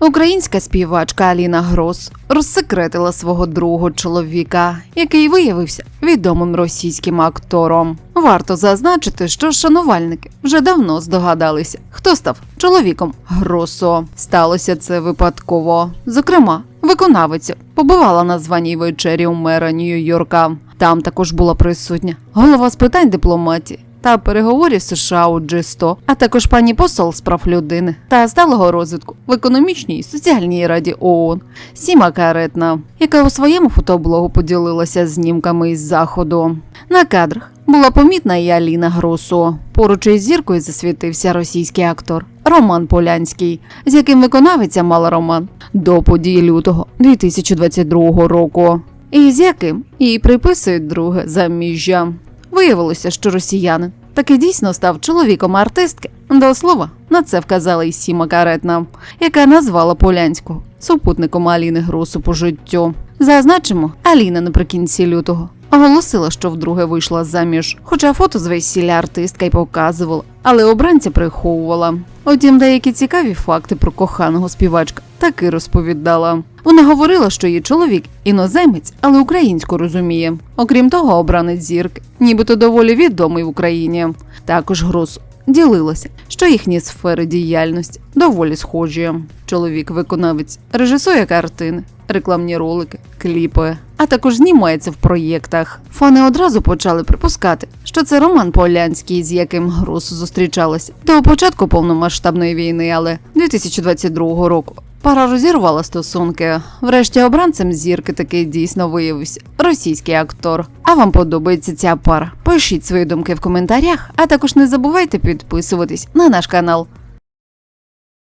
Українська співачка Аліна Грос розсекретила свого другого чоловіка, який виявився відомим російським актором. Варто зазначити, що шанувальники вже давно здогадалися, хто став чоловіком Гросо. Сталося це випадково. Зокрема, виконавиця побувала на званій вечері у мера Нью-Йорка. Там також була присутня голова з питань дипломатії та переговорів США у G100, а також пані посол з прав людини та сталого розвитку в економічній і соціальній раді ООН Сіма Каретна, яка у своєму фотоблогу поділилася знімками із заходу. На кадрах була помітна і Аліна Гросо. Поруч із зіркою засвітився російський актор Роман Полянський, з яким виконавиця мала роман до подій лютого 2022 року, і з яким їй приписують друге заміжжя. Виявилося, що росіянин таки дійсно став чоловіком артистки. До слова, на це вказала й Сіма Каретна, яка назвала Полянського супутником Аліни Гросу по життю. Зазначимо, Аліна наприкінці лютого оголосила, що вдруге вийшла заміж, хоча фото з весілля артистка й показувала, але обранця приховувала. Утім, деякі цікаві факти про коханого співачка таки розповідала. Вона говорила, що її чоловік іноземець, але українську розуміє. Окрім того, обранець зірки, нібито доволі відомий в Україні. Також Грос ділилася, що їхні сфери діяльності доволі схожі. Чоловік виконавець режисує картини, рекламні ролики, кліпи, а також знімається в проєктах. Фани одразу почали припускати, що це Роман Полянський, з яким Грос зустрічалась до початку повномасштабної війни, але 2022 року. Пара розірвала стосунки. Врешті обранцем зірки таки дійсно виявився російський актор. А вам подобається ця пара? Пишіть свої думки в коментарях, а також не забувайте підписуватись на наш канал.